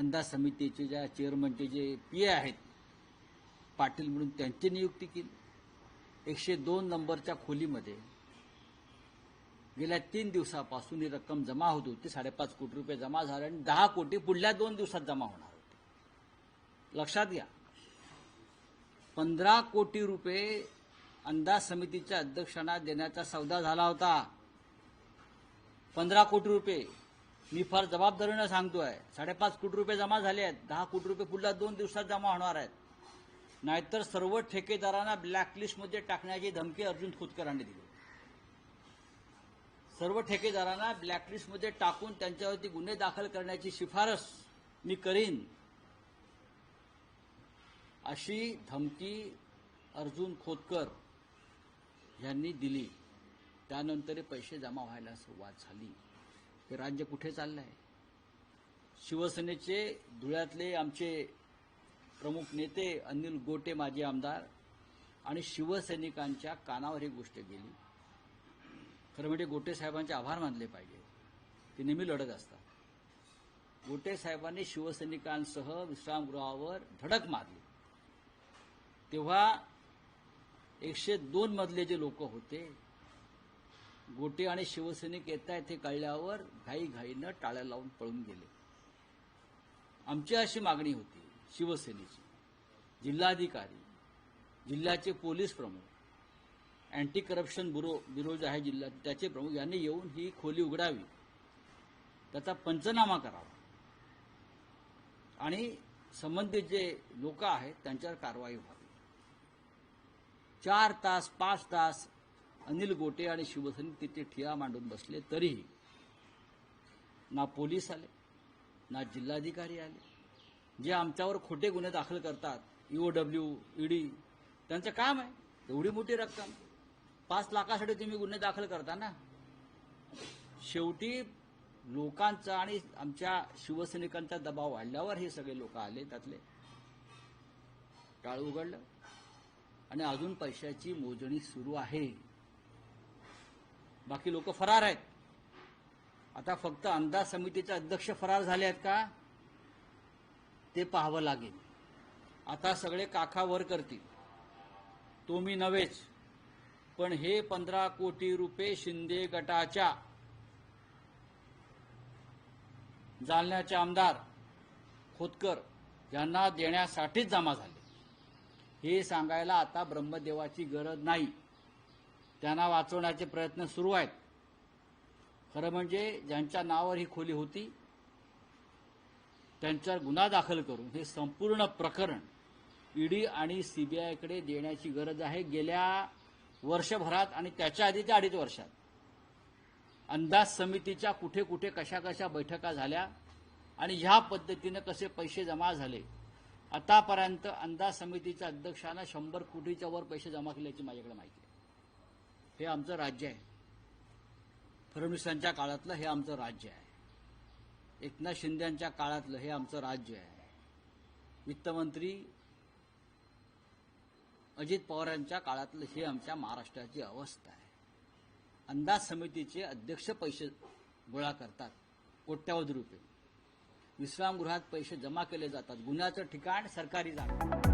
अंदाज समितीचे ज्या चेअरमनचे जे पी ए आहेत पाटील म्हणून त्यांची नियुक्ती केली. एकशे दोन नंबरच्या खोलीमध्ये गेल्या तीन दिवसापासून ही रक्कम जमा होत होती साडेपाच कोटी रुपये जमा झाले आणि दहा कोटी पुढल्या दोन दिवसात जमा होणार होते. लक्षात घ्या पंधरा कोटी रुपये अंदाज समितीच्या अध्यक्षांना देण्याचा सौदा झाला होता. पंधरा कोटी रुपये मी फार जबाबदारीनं सांगतोय. साडेपाच कोटी रुपये जमा झाले आहेत. दहा कोटी रुपये पुढल्या दोन दिवसात जमा होणार आहेत. नाहीतर सर्व ठेकेदारांना ब्लॅकलिस्टमध्ये टाकण्याची धमकी अर्जुन खोतकरांनी दिली. सर्व ठेकेदारांना ब्लॅकलिस्टमध्ये टाकून त्यांच्यावरती गुन्हे दाखल करण्याची शिफारस मी करीन. अशी धमकी अर्जुन खोतकर यांनी दिली. त्यानंतर पैसे जमा व्हायला सुरुवात झाली. हे राज्य कुठे चाललं आहे शिवसेनेचे धुळ्यातले आमचे प्रमुख नेते अनिल गोटे माजी आमदार आणि शिवसैनिकांच्या कानावर ही गोष्ट गेली. खरं म्हणजे गोटे साहेबांचे आभार मानले पाहिजे. ते नेहमी लढत असतात. गोटे साहेबांनी शिवसैनिकांसह विश्रामगृहावर धडक मारली. तेव्हा एकशे दोन मधले जे लोक होते गोटे आणि शिवसैनिक येत आहेत हे कळल्यावर घाईघाईनं टाळ्या लावून पळून गेले. आमची अशी मागणी होती शिवसेनेची. जिल्हाधिकारी जिल्ह्याचे पोलीस प्रमुख अँटी करप्शन ब्युरो ब्युरो जे आहे जिल्हा त्याचे प्रमुख यांनी येऊन ही खोली उघडावी. त्याचा पंचनामा करावा. आणि संबंधित जे लोक आहेत त्यांच्यावर कारवाई व्हावी. चार तास पाच तास अनिल गोटे आणि शिवसैनिक तिथे ठिया मांडून बसले तरीही ना पोलीस आले ना जिल्हाधिकारी आले. जे आमच्यावर खोटे गुन्हे दाखल करतात ईओडब्ल्यू ईडी त्यांचं काम आहे. एवढी मोठी रक्कम. पाच लाखासाठी तुम्ही गुन्हे दाखल करता ना? शेवटी लोकांचा आणि आमच्या शिवसैनिकांचा दबाव वाढल्यावर हे सगळे लोक आले त्यातले टाळ उघडलं. आणि अजून पैशाची मोजणी सुरू आहे. बाकी लोक फरार आहेत. आता फक्त अंदाज समितीचे अध्यक्ष फरार झाले आहेत का? ते पाहावं लागेल. आता सगळे काखा वर करतील. तो मी नव्हेच पण हे पंधरा कोटी रुपये शिंदे गटाच्या जालन्याचे आमदार खोतकर यांना देण्यासाठीच जमा झाले. हे सांगायला आता ब्रह्मदेवाची गरज नाही. त्यांना वाचवण्याचे प्रयत्न सुरू आहेत. खरं म्हणजे ज्यांच्या नावावर ही खोली होती त्यांच्यावर गुन्हा दाखल करून हे संपूर्ण प्रकरण ईडी आणि सीबीआयकडे देण्याची गरज आहे गेल्या वर्षभरात आणि त्याच्या आधीच्या अडीच वर्षात. अंदाज समितीच्या कुठे कुठे कशा कशा बैठका झाल्या आणि ह्या पद्धतीनं कसे पैसे जमा झाले आतापर्यंत अंदाज समितीच्या अध्यक्षानं शंभर कोटीच्या वर पैसे जमा केल्याची माझ्याकडे माहिती आहे. हे आमचं राज्य आहे. फडणवीसांच्या काळातलं हे आमचं राज्य आहे. एकनाथ शिंदेच्या काळातलं हे आमचं राज्य आहे. वित्तमंत्री अजित पवारांच्या काळातलं हे आमच्या महाराष्ट्राची अवस्था आहे. अंदाज समितीचे अध्यक्ष पैसे गोळा करतात कोट्यावधी रुपये. विश्रामगृहात पैसे जमा केले जातात गुन्ह्याचं ठिकाण सरकारी जागा.